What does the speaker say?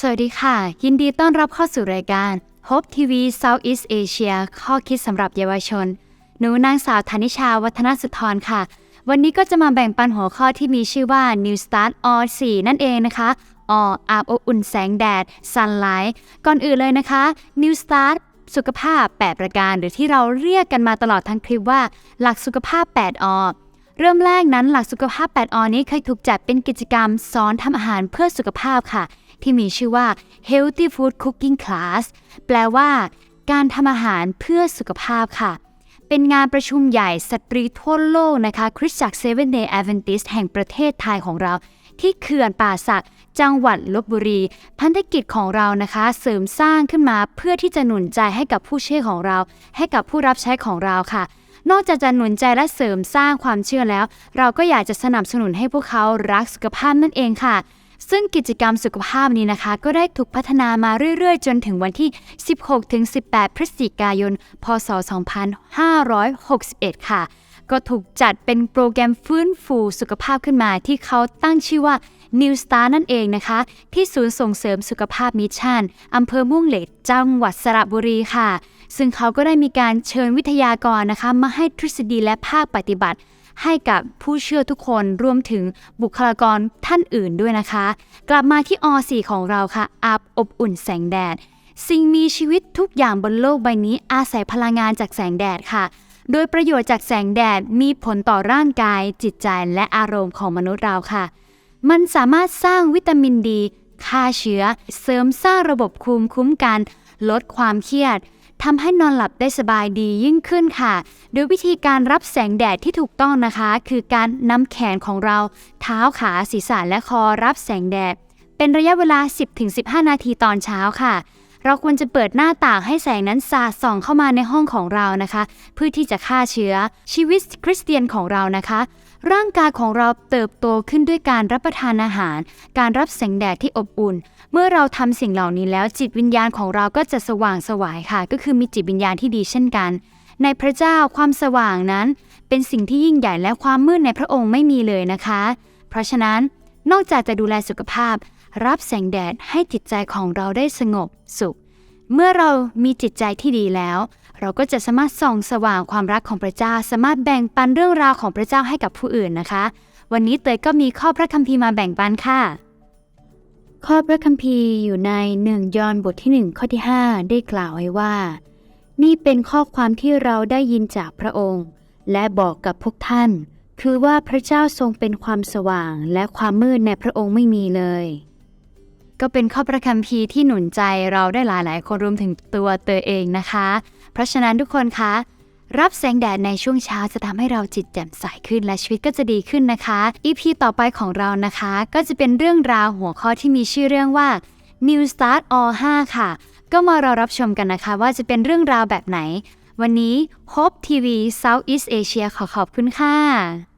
สวัสดีค่ะ ยินดีต้อนรับเข้าสู่รายการ Hope TV Southeast Asia ข้อคิดสำหรับเยาวชน หนูนางสาวธนิชาวัฒนสุธรค่ะ วันนี้ก็จะมาแบ่งปันหัวข้อที่มีชื่อว่า New Start o 4นั่นเองนะคะออาบอบอุ่นแสงแดด Sunlight ก่อนอื่นเลยนะคะ New Start สุขภาพ 8 ประการ หรือที่เราเรียกกันมาตลอดทั้งคลิปว่า หลักสุขภาพ 8อเริ่มแรกนั้นหลักสุขภาพ 8อนี้เคยถูกจัดเป็นกิจกรรมสอนทำอาหารเพื่อสุขภาพค่ะ ที่มีชื่อว่า Healthy Food Cooking Class แปลว่า การทำอาหารเพื่อสุขภาพค่ะ เป็นงานประชุมใหญ่สตรีทั่วโลกนะคะ คริสตจักร Seven Day Adventist แห่งประเทศไทยของเรา ที่เขื่อนป่าสักจังหวัดลบบุรี พันธกิจของเรานะคะ เสริมสร้างขึ้นมาเพื่อที่จะหนุนใจให้กับผู้เชื่อของเรา ให้กับผู้รับใช้ของเราค่ะนอกจากจะหนุนใจและเสริมสร้างความเชื่อแล้ว เราก็อยากจะสนับสนุนให้พวกเขารักสุขภาพนั่นเองค่ะ ซึ่งกิจกรรมสุขภาพนี้นะคะ ก็ได้ถูกพัฒนามาเรื่อยๆ จนถึงวันที่ 16-18 พฤศจิกายน พศ 2561 ค่ะ ก็ถูกจัดเป็นโปรแกรมฟื้นฟูสุขภาพขึ้นมา ที่เขาตั้งชื่อว่า New Star นั่นเองนะคะ ที่ศูนย์ส่งเสริมสุขภาพมิชชั่นอำเภอม่วงเหล็กจังหวัดสระบุรีค่ะ ซึ่งเขาก็ได้มีการเชิญวิทยากรนะคะ มาให้ทฤษฎีและภาคปฏิบัติ ให้กับผู้เชื่อทุกคนรวมถึงบุคลากรท่านอื่นด้วยนะคะ กลับมาที่อ .4 ของเราค่ะอาบอบอุ่นแสงแดด สิ่งมีชีวิตทุกอย่างบนโลกใบนี้อาศัยพลังงานจากแสงแดดค่ะโดยประโยชน์จากแสงแดดมีผลต่อร่างกาย จิตใจและอารมณ์ของมนุษย์เราค่ะ มันสามารถสร้างวิตามินดีฆ่าเชื้อ เสริมสร้างระบบภูมิคุ้มกัน ลดความเครียด ทำให้นอนหลับได้สบายดียิ่งขึ้นค่ะ โดยวิธีการรับแสงแดดที่ถูกต้องนะคะ คือการนำแขนของเรา เท้าขาศีรษะและคอรับแสงแดด เป็นระยะเวลา 10-15 นาทีตอนเช้าค่ะเราควรจะเปิดหน้าต่างให้แสงนั้นสาดส่องเข้ามาในห้องของเรานะคะ เพื่อที่จะฆ่าเชื้อชีวิตคริสเตียนของเรานะคะ ร่างกายของเราเติบโตขึ้นด้วยการรับประทานอาหาร การรับแสงแดดที่อบอุ่น เมื่อเราทำสิ่งเหล่านี้แล้วจิตวิญญาณของเราก็จะสว่างสวายค่ะ ก็คือมีจิตวิญญาณที่ดีเช่นกัน ในพระเจ้าความสว่างนั้น เป็นสิ่งที่ยิ่งใหญ่และความมืดในพระองค์ไม่มีเลยนะคะ เพราะฉะนั้นนอกจากจะดูแลสุขภาพ รับแสงแดดให้จิตใจของเราได้สงบสุข เมื่อเรามีจิตใจที่ดีแล้ว เราก็จะสามารถส่องสว่างความรักของพระเจ้า สามารถแบ่งปันเรื่องราวของพระเจ้าให้กับผู้อื่นนะคะ วันนี้เตยก็มีข้อพระคัมภีร์มาแบ่งปันค่ะ ข้อพระคัมภีร์อยู่ในหนึ่งยอห์นบทที่หนึ่งข้อที่ 5 ได้กล่าวไว้ว่า นี่เป็นข้อความที่เราได้ยินจากพระองค์ และบอกกับพวกท่าน คือว่าพระเจ้าทรงเป็นความสว่างและความมืดในพระองค์ไม่มีเลย ก็เป็นข้อพระคัมภีร์ที่หนุนใจเราได้หลาย ๆ คนรวมถึงตัวเตยเองนะคะ เพราะฉะนั้นทุกคนคะรับแสงแดดในช่วงเช้าจะทำให้เราจิตแจ่มใสขึ้นและชีวิตก็จะดีขึ้นนะคะ EP ต่อไปของเรานะคะ ก็จะเป็นเรื่องราวหัวข้อที่มีชื่อเรื่องว่า New Start All 5ค่ะ ก็มารอรับชมกันนะคะ ว่าจะเป็นเรื่องราวแบบไหน วันนี้ Hope TV Southeast Asia ขอขอบคุณค่ะ